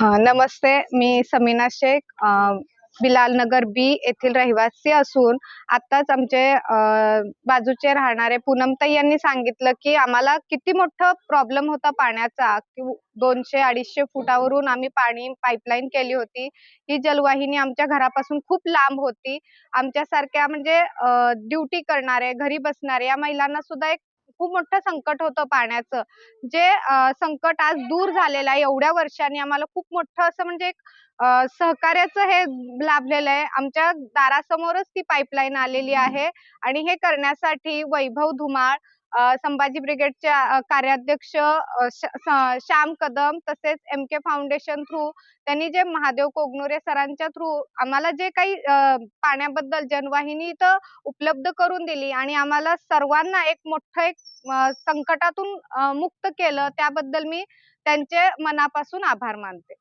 नमस्ते. मी समीना शेख बिलालनगर बिलाल नगर बी येथील रहिवासी असून आत्ताच आमचे बाजूचे राहणारे पूनमताई यांनी सांगितलं की आम्हाला किती मोठं प्रॉब्लेम होता पाण्याचा. की दोनशे अडीचशे फुटावरून आम्ही पाणी पाईपलाईन केली होती. ही जलवाहिनी आमच्या घरापासून खूप लांब होती. आमच्यासारख्या म्हणजे ड्युटी करणारे घरी बसणारे या महिलांना सुद्धा एक खूप मोठं संकट होतं पाण्याचं. जे संकट आज दूर झालेलं आहे एवढ्या वर्षांनी आम्हाला खूप मोठं असं म्हणजे एक सहकार्याचं हे लाभलेलं आहे. आमच्या दारासमोरच ती पाईपलाईन आलेली आहे. आणि हे करण्यासाठी वैभव धुमाळ संभाजी ब्रिगेडचे कार्याध्यक्ष श्याम कदम तसेच एम के फाउंडेशन थ्रू त्यांनी जे महादेव कोगनोरे सरांच्या थ्रू आम्हाला जे काही पाण्याबद्दल जनवाहिनी इथं उपलब्ध करून दिली आणि आम्हाला सर्वांना एक मोठं एक संकटातून मुक्त केलं त्याबद्दल मी त्यांचे मनापासून आभार मानते.